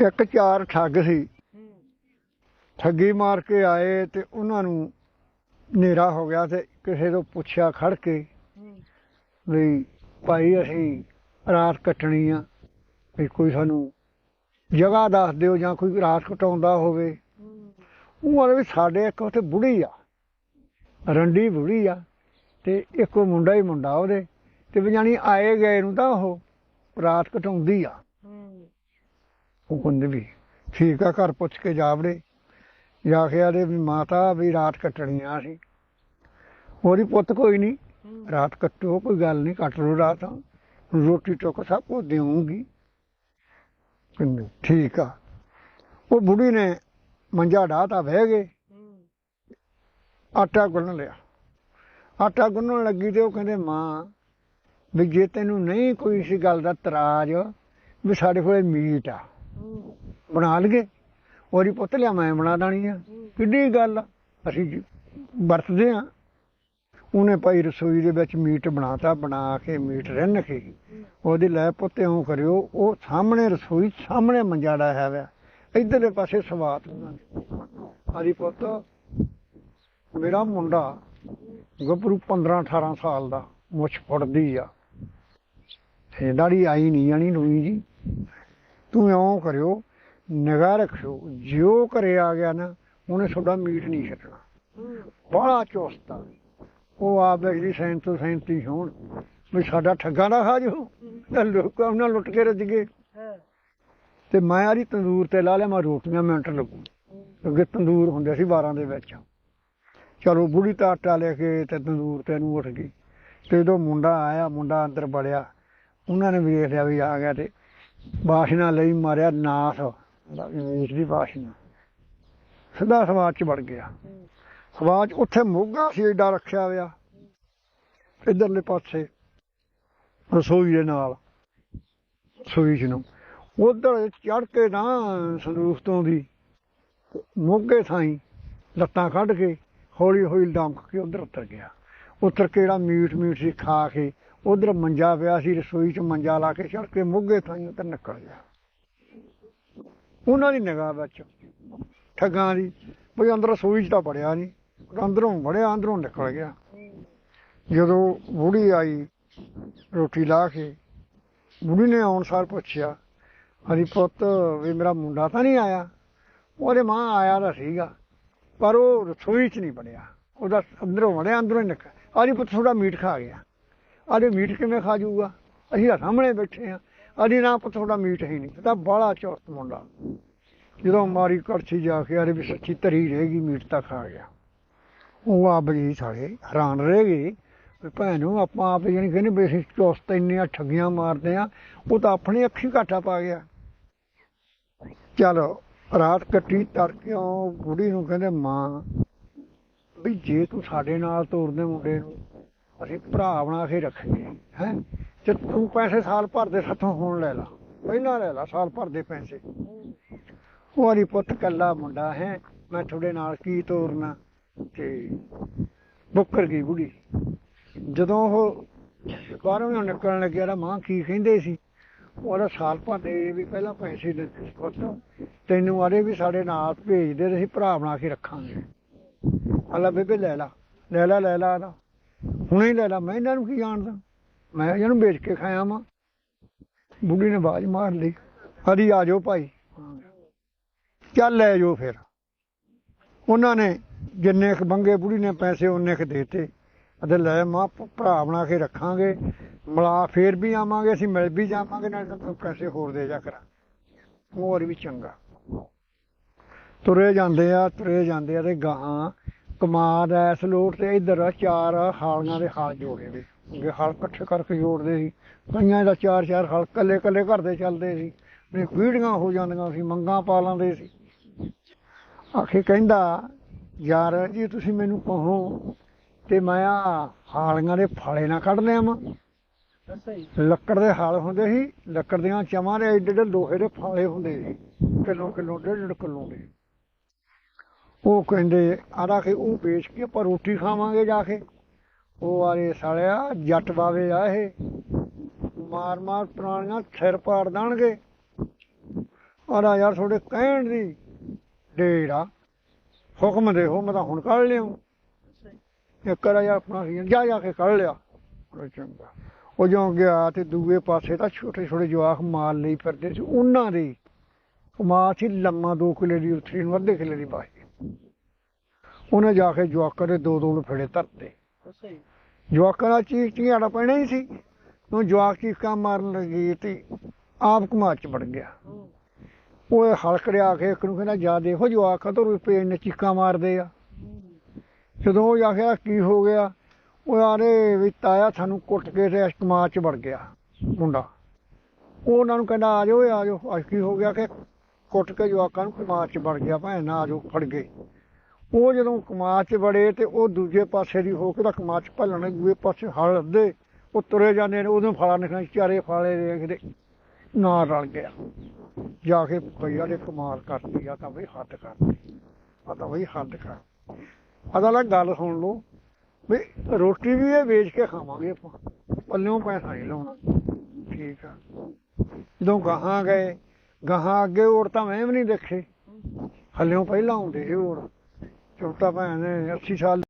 ਇੱਕ ਚਾਰ ਠੱਗ ਸੀ। ਠੱਗੀ ਮਾਰ ਕੇ ਆਏ ਤੇ ਉਹਨਾਂ ਨੂੰ ਹਨੇਰਾ ਹੋ ਗਿਆ ਤੇ ਕਿਸੇ ਤੋਂ ਪੁੱਛਿਆ ਖੜ ਕੇ ਵੀ ਭਾਈ ਅਸੀਂ ਰਾਤ ਕੱਟਣੀ ਆ, ਵੀ ਕੋਈ ਸਾਨੂੰ ਜਗ੍ਹਾ ਦੱਸ ਦਿਓ ਜਾਂ ਕੋਈ ਰਾਤ ਕਟਾਉਂਦਾ ਹੋਵੇ। ਉਹ ਵਾਲੇ ਵੀ ਸਾਡੇ ਇੱਕ ਉੱਥੇ ਬੁੜੀ ਆ, ਰੰਡੀ ਬੁੜੀ ਆ ਤੇ ਇੱਕ ਮੁੰਡਾ ਹੀ ਮੁੰਡਾ ਉਹਦੇ ਤੇ ਵੀ ਜਾਣੀ ਆਏ ਗਏ ਨੂੰ ਤਾਂ ਉਹ ਰਾਤ ਕਟਾਉਂਦੀ ਆ। ਉਹ ਕਹਿੰਦੇ ਵੀ ਠੀਕ ਆ, ਘਰ ਪੁੱਛ ਕੇ ਜਾ ਜਾਵੜੇ ਜਾ ਕੇ ਆਦੇ ਵੀ ਮਾਤਾ, ਵੀ ਰਾਤ ਕੱਟਣੀ ਆ ਸੀ ਉਹਦੀ ਪੁੱਤ ਕੋਈ ਨਹੀਂ, ਰਾਤ ਕੱਟੋ, ਕੋਈ ਗੱਲ ਨਹੀਂ, ਕੱਟ ਲੋ ਰਾਤ। ਰੋਟੀ ਟੁੱਕ ਸਭ ਕੁਝ ਦੇਵਾਂਗੀ ਕਹਿੰਦੇ ਠੀਕ ਆ। ਉਹ ਬੁੜੀ ਨੇ ਮੰਜਾ ਢਾਤਾ ਬਹਿ ਗਏ। ਆਟਾ ਗੁੰਨ ਲਿਆ। ਆਟਾ ਗੁੰਨਣ ਲੱਗੀ ਤੇ ਉਹ ਕਹਿੰਦੇ, ਮਾਂ, ਵੀ ਜੇ ਤੈਨੂੰ ਨਹੀਂ ਕੋਈ ਇਸ ਗੱਲ ਦਾ ਤਰਾਜ, ਵੀ ਸਾਡੇ ਕੋਲੇ ਮੀਟ ਆ। ਬਣਾ ਲਗੇ ਉਹਦੀ ਪੁੱਤ ਲਿਆ ਮੈਂ ਬਣਾ ਦੇਣੀ ਆ। ਕਿੱਡੀ ਗੱਲ ਆ। ਅਸੀਂ ਵਰਤਦੇ ਆ। ਉਹਨੇ ਭਾਈ ਰਸੋਈ ਦੇ ਵਿੱਚ ਮੀਟ ਬਣਾਤਾ, ਬਣਾ ਕੇ ਮੀਟ ਰਿੰਨ ਕੇ। ਉਹਦੇ ਲੈ ਪੁੱਤੇ ਉਹ ਕਰਿਓ, ਉਹ ਸਾਹਮਣੇ ਰਸੋਈ, ਸਾਹਮਣੇ ਮੰਜਾੜਾ ਹੈ ਵਾ ਇਧਰਲੇ ਪਾਸੇ ਸਵਾਤ ਉਹਨਾਂ ਆਦੀ ਪੁੱਤ, ਮੇਰਾ ਮੁੰਡਾ ਗੱਭਰੂ 15 18 ਸਾਲ ਦਾ, ਮੁੱਛ ਫੁੱਟਦੀ ਆ। ਤੇ ਦਾੜੀ ਆਈ ਨਹੀਂ ਜਾਣੀ ਨੂਈ ਜੀ। ਤੂੰ ਇਉਂ ਕਰਿਓ ਨਿਗਾਹ ਰੱਖਿਓ ਜਿਉ ਘਰੇ ਆ ਗਿਆ ਨਾ ਉਹਨੇ ਤੁਹਾਡਾ ਮੀਟ ਨਹੀਂ ਛੱਡਣਾ। ਬੜਾ ਚੁਸਤਾ ਉਹ ਆਪ ਜਿਹੜੀ ਸੈਂਤ ਤੋਂ ਸੈਂਤੀ ਹੋਣ ਵੀ ਸਾਡਾ ਠੱਗਾ ਨਾ ਖਾ ਜੋ ਤਾਂ ਲੋਕਾਂ ਉਹਨਾਂ ਲੁੱਟ ਕੇ ਰੱਜ ਗਏ। ਤੇ ਮੈਂ ਆਰੀ ਤੰਦੂਰ ਤੇ ਲਾ ਲਿਆ ਮੈਂ ਰੋਟੀਆਂ ਮਿੰਟ ਲੱਗੂ। ਅੱਗੇ ਤੰਦੂਰ ਹੁੰਦੇ ਸੀ 12 ਦੇ ਵਿੱਚ। ਚਲੋ ਬੁੜੀ ਤਾਂ ਆਟਾ ਲੈ ਕੇ ਤੇ ਤੰਦੂਰ ਤੇ ਨੂੰ ਉੱਠ ਗਈ। ਤੇ ਜਦੋਂ ਮੁੰਡਾ ਆਇਆ ਮੁੰਡਾ ਅੰਦਰ ਵੜਿਆ ਉਹਨਾਂ ਨੇ ਵੇਖ ਲਿਆ ਵੀ ਆ ਗਿਆ ਤੇ ਵਾਸ਼ਨਾ ਲਈ ਮਾਰਿਆ ਨਾਸ। ਦੀ ਵਾਸ਼ਨਾ। ਸਿੱਧਾ ਸਮਾਜ ਚ ਵੜ ਗਿਆ। ਸਮਾਜ ਉੱਥੇ ਮੋਗਾ ਸੀ, ਏਡਾ ਰੱਖਿਆ ਹੋਇਆ। ਇਧਰਲੇ ਪਾਸੇ ਰਸੋਈ ਦੇ ਨਾਲ, ਰਸੋਈ ਚ ਨੂੰ। ਉਧਰ ਚੜ ਕੇ ਨਾ ਸੰਦੂਕ ਤੋਂ ਦੀ ਮੋਗੇ ਥਾਈ ਲੱਤਾਂ ਕੱਢ ਕੇ ਹੌਲੀ ਹੌਲੀ ਡੰਕ ਕੇ ਉਧਰ ਉਤਰ ਗਿਆ। ਉਤਰ ਕੇ ਜਿਹੜਾ ਮੀਟ ਮੀਟ ਸੀ ਖਾ ਕੇ ਉਧਰ ਮੰਜਾ ਪਿਆ ਸੀ, ਰਸੋਈ 'ਚ ਮੰਜਾ ਲਾ ਕੇ ਚੜ ਕੇ ਮੁੱਗੇ ਥਾਈ ਉਧਰ ਨਿਕਲ ਗਿਆ ਉਹਨਾਂ ਦੀ ਨਿਗਾਹ ਵਿੱਚ ਠੱਗਾਂ ਦੀ ਕੋਈ ਅੰਦਰ ਰਸੋਈ 'ਚ ਤਾਂ ਵੜਿਆ ਨਹੀਂ ਅੰਦਰੋਂ ਵੜਿਆ, ਅੰਦਰੋਂ ਨਿਕਲ ਗਿਆ। ਜਦੋਂ ਬੁੜੀ ਆਈ, ਰੋਟੀ ਲਾ ਕੇ, ਬੁੜੀ ਨੇ ਆਉਣ ਸਾਰ ਪੁੱਛਿਆ, ਹਰੀ ਪੁੱਤ, ਵੀ ਮੇਰਾ ਮੁੰਡਾ ਤਾਂ ਨਹੀਂ ਆਇਆ? ਉਹਦੇ ਮਾਂ ਆਇਆ ਤਾਂ ਸੀਗਾ, ਪਰ ਉਹ ਰਸੋਈ 'ਚ ਨਹੀਂ ਬਣਿਆ ਉਹਦਾ ਅੰਦਰੋਂ ਵੜਿਆ, ਅੰਦਰੋਂ ਹੀ ਨਿਕਲ ਹਰੀ ਪੁੱਤ ਥੋੜਾ ਮੀਟ ਖਾ ਗਿਆ। ਆਰੇ ਮੀਟ ਕਿਵੇਂ ਖਾ ਜਾਊਗਾ? ਅਸੀਂ ਤਾਂ ਸਾਹਮਣੇ ਬੈਠੇ ਆ ਆਦੀ ਨਾ ਪੁੱਤ ਤੁਹਾਡਾ ਮੀਟ ਹੀ ਨਹੀਂ। ਤਾਂ ਬਾਲਾ ਚੌਸਤ ਮੁੰਡਾ। ਜਦੋਂ ਮਾਰੀ ਕੜਛੀ ਜਾ ਕੇ ਆਰੇ ਵੀ ਸੱਚੀ ਧਰੀ ਰਹੇਗੀ ਮੀਟ ਤਾਂ ਖਾ ਗਿਆ। ਉਹ ਆਪ ਜੀ ਸਾਰੇ ਹੈਰਾਨ ਰਹਿ ਗਏ ਵੀ ਭੈਣੋ ਆਪਾਂ ਆਪ ਜਾਨੀ ਕਹਿੰਦੇ ਵੀ ਅਸੀਂ ਚੌਸਤ ਇੰਨੀਆਂ ਠੱਗੀਆਂ ਮਾਰਦੇ ਆ, ਉਹ ਤਾਂ ਆਪਣੀ ਅੱਖੀ ਘਾਟਾ ਪਾ ਗਿਆ। ਚਲੋ ਰਾਤ ਕੱਟੀ ਤੜਕਿਓਂ ਬੁੜੀ ਨੂੰ ਕਹਿੰਦੇ, ਮਾਂ, ਵੀ ਜੇ ਤੂੰ ਸਾਡੇ ਨਾਲ ਤੋਰਦੇ ਮੁੰਡੇ ਨੂੰ ਅਸੀਂ ਭਰਾ ਬਣਾ ਕੇ ਰੱਖੀਏ ਹੈ? ਤੇ ਤੂੰ ਪੈਸੇ ਸਾਲ ਭਰ ਦੇ ਸਾਥੋਂ ਹੁਣ ਲੈ ਲਾ। ਪਹਿਲਾਂ ਲੈ ਲਾ, ਸਾਲ ਭਰ ਦੇ ਪੈਸੇ। ਉਹ ਵਾਲੀ ਪੁੱਤ ਕੱਲਾ ਮੁੰਡਾ, ਹੈ? ਮੈਂ ਤੁਹਾਡੇ ਨਾਲ ਕੀ ਤੋਰਨਾ? ਤੇ ਬੁੱਕਰ ਗਈ ਬੁੜੀ? ਜਦੋਂ ਉਹ ਬਾਹਰੋਂ ਨਿਕਲਣ ਲੱਗਿਆ ਤਾਂ ਮਾਂ ਕੀ ਕਹਿੰਦੇ ਸੀ? ਉਹਦਾ ਸਾਲ ਭਰ ਦੇ ਵੀ ਪਹਿਲਾਂ ਪੈਸੇ ਦਿੱਤੇ ਸੀ ਪੁੱਤ। ਤੈਨੂੰ ਆਰੇ ਵੀ ਸਾਡੇ ਨਾਲ ਭੇਜਦੇ ਤੇ ਅਸੀਂ ਭਰਾ ਬਣਾ ਕੇ ਰੱਖਾਂਗੇ। ਅੱਲਾ ਬੇਬੇ, ਲੈ ਲਾ। ਲੈ ਲਾ ਲੈ ਲਾ ਨਾ ਹੁਣੇ ਲੈ ਲਾ, ਮੈਂ ਇਹਨਾਂ ਨੂੰ ਕੀ ਜਾਣਦਾ? ਮੈਂ ਇਹਨਾਂ ਨੂੰ ਵੇਚ ਕੇ ਖਾਇਆ ਵਾਂ। ਬੁੱਢੀ ਨੇ ਬਾਜ ਮਾਰ ਲਈ। ਹਰੀ ਆ ਜਾਓ ਭਾਈ। ਚੱਲ ਲੈ ਜਾਓ ਫਿਰ। ਉਹਨਾਂ ਨੇ ਜਿੰਨੇ ਕ ਬੰਗੇ ਬੁੜੀ ਨੇ ਪੈਸੇ ਉਹਨੇ ਕ ਦੇਤੇ। ਅਤੇ ਲੈ ਮਾਂ ਭਰਾ ਬਣਾ ਕੇ ਰੱਖਾਂਗੇ। ਮਿਲਾ ਫੇਰ ਵੀ ਆਵਾਂਗੇ, ਅਸੀਂ ਮਿਲ ਵੀ ਜਾਵਾਂਗੇ, ਨਾਲ ਤਾਂ ਪੈਸੇ ਹੋਰ ਦੇ ਜਾ ਕਰਾਂ। ਹੋਰ ਵੀ ਚੰਗਾ। ਤੁਰੇ ਜਾਂਦੇ ਆ, ਤੁਰੇ ਜਾਂਦੇ ਆ ਤੇ ਗਾਹਾਂ ਕਮਾਦ ਐਸ ਲੋਟ ਤੇ ਇਧਰ ਚਾਰ ਹਾਲੀਆਂ ਦੇ ਹਾਲ ਜੋੜੇ ਨੇ। ਅੱਗੇ ਹਲ ਇਕੱਠੇ ਕਰਕੇ ਜੋੜਦੇ ਸੀ। ਕਈਆਂ ਦਾ ਚਾਰ ਚਾਰ ਹਲ ਕੱਲੇ ਕੱਲੇ ਘਰ ਦੇ ਚੱਲਦੇ ਸੀ। ਵੀ ਪੀੜੀਆਂ ਹੋ ਜਾਂਦੀਆਂ ਸੀ, ਮੰਗਾਂ ਪਾ ਲੈਂਦੇ ਸੀ। ਆਖੇ ਕਹਿੰਦਾ, ਯਾਰ ਜੀ ਤੁਸੀਂ ਮੈਨੂੰ ਕਹੋ ਤੇ ਮੈਂ ਆ ਹਾਲੀਆਂ ਦੇ ਫਾਲੇ ਨਾ ਕੱਢ ਲਿਆਵਾਂ ਲੱਕੜ ਦੇ ਹਾਲ ਹੁੰਦੇ ਸੀ, ਲੱਕੜ ਦੀਆਂ ਚਮਾਂ ਦੇ ਏਡੇ ਏਡੇ ਲੋਹੇ ਦੇ ਫਾਲੇ ਹੁੰਦੇ ਸੀ। ਕਿਲੋ ਕਿਲੋ, ਡੇਢ ਡੇਢ ਕਿਲੋ ਦੇ। ਉਹ ਕਹਿੰਦੇ ਆਰਾ ਕਿ ਉਹ ਵੇਚ ਕੇ ਆਪਾਂ ਰੋਟੀ ਖਾਵਾਂਗੇ ਜਾ ਕੇ। ਉਹ ਆਰੇ ਸਾਲਿਆ ਜੱਟ ਬਾਵੇ ਆ ਇਹ। ਮਾਰ ਮਾਰ ਪੁਰਾਣੀਆਂ ਸਿਰ ਪਾੜ ਦੇਣਗੇ। ਆਰਾ ਯਾਰ ਤੁਹਾਡੇ ਕਹਿਣ ਦੀ ਡੇਰਾ ਹੁਕਮ ਦੇ ਹੋ ਮੈਂ ਤਾਂ ਹੁਣ ਕੱਢ ਲਿਆ ਇਹ ਕਰਾ ਯਾਰ ਆਪਣਾ ਸੀ, ਜਾ ਜਾ ਕੇ ਕੱਢ ਲਿਆ। ਚੰਗਾ। ਉਹ ਜਿਉਂ ਗਿਆ ਤੇ ਦੂਏ ਪਾਸੇ ਤਾਂ ਛੋਟੇ ਛੋਟੇ ਜਵਾਕ ਮਾਲ ਲਈ ਫਿਰਦੇ ਸੀ। ਉਹਨਾਂ ਦੀ ਮਾਲ ਸੀ ਲੰਮਾ 2 ਕਿਲੇ ਦੀ ਉਥਰੀ ਨੂੰ ਅੱਧੇ ਕਿਲੇ ਦੀ ਬਾਹੀ। ਉਹਨੇ ਜਾ ਕੇ ਜਵਾਕਾਂ ਦੇ ਦੋ ਦੋ ਫੜੇ ਧਰਤੇ। ਅੱਛਾ ਜੀ। ਜਵਾਕਾਂ ਦਾ ਚੀਕ ਚਿਹਾੜਾ ਪੈਣਾ ਹੀ ਸੀ। ਉਹ ਜਵਾਕ ਚੀਕਾਂ ਮਾਰਨ ਲੱਗੀ ਤੇ ਆਪ ਕਮਾਚ ਚ ਵੜ ਗਿਆ। ਉਹ ਹਲਕੜਿਆ ਕੇ ਇੱਕ ਨੂੰ ਕਹਿੰਦਾ ਜਾ ਦੇਖੋ ਜਵਾਕ ਕਦੋਂ ਰੁਪਏ ਨੇ ਚੀਕਾਂ ਮਾਰਦੇ ਆ। ਜਦੋਂ ਉਹ ਆਖਿਆ ਕੀ ਹੋ ਗਿਆ? ਉਹ ਆਰੇ ਵੀ ਤਾਇਆ ਸਾਨੂੰ ਕੁੱਟ ਕੇ ਤੇ ਕਮਾਚ ਚ ਵੜ ਗਿਆ ਮੁੰਡਾ। ਉਹ ਉਹਨਾਂ ਨੂੰ ਕਹਿੰਦਾ ਆ ਜਾਓ ਆ ਜਾਓ ਅੱਜ ਕੀ ਹੋ ਗਿਆ ਕਿ ਕੁੱਟ ਕੇ ਜਵਾਕਾਂ ਨੂੰ ਕਮਾਚ ਚ ਵੜ ਗਿਆ ਭੈਣ ਨਾ ਆ ਜਾਓ ਫੜ ਗਏ। ਉਹ ਜਦੋਂ ਕਮਾਚ ਚ ਵੜੇ ਤੇ ਉਹ ਦੂਜੇ ਪਾਸੇ ਦੀ ਹੋ ਕੇ ਤਾਂ ਕਮਾਚ ਭੱਲਣ ਦੂਏ ਪਾਸੇ ਹਲ ਅੱਧੇ, ਉਹ ਤੁਰੇ ਜਾਂਦੇ ਨੇ, ਉਦੋਂ ਫਲਾ ਨਿਕਲਣਾ, ਚਾਰੇ ਫਾਲੇ ਦੇਖਦੇ, ਨਾ ਰਲ ਗਿਆ। ਜਾ ਕੇ ਭਈਆ ਨੇ ਕਮਾਲ ਕਰਤੀ, ਆ ਤਾਂ ਬਈ ਹੱਦ ਕਰਤੀ, ਆ ਤਾਂ ਬਈ ਹੱਦ ਕਰ ਆਦਾ ਲੈ ਗੱਲ ਸੁਣ ਲਓ ਵੀ ਰੋਟੀ ਵੀ ਇਹ ਵੇਚ ਕੇ ਖਾਵਾਂਗੇ ਆਪਾਂ, ਪੱਲਿਓਂ ਪੈਸਾ ਨਹੀਂ ਲਾਉਣਾ। ਠੀਕ ਆ। ਜਦੋਂ ਗਾਹਾਂ ਗਏ, ਗਾਹਾਂ ਅੱਗੇ ਹੋਰ ਤਾਂ ਮੈਂ ਵੀ ਨਹੀਂ ਦੇਖੇ, ਹੱਲਿਓਂ ਪਹਿਲਾਂ ਆਉਂਦੇ ਸੀ ਹੋਰ। ਚੌਥਾ ਭੈਣ ਨੇ 80 ਸਾਲ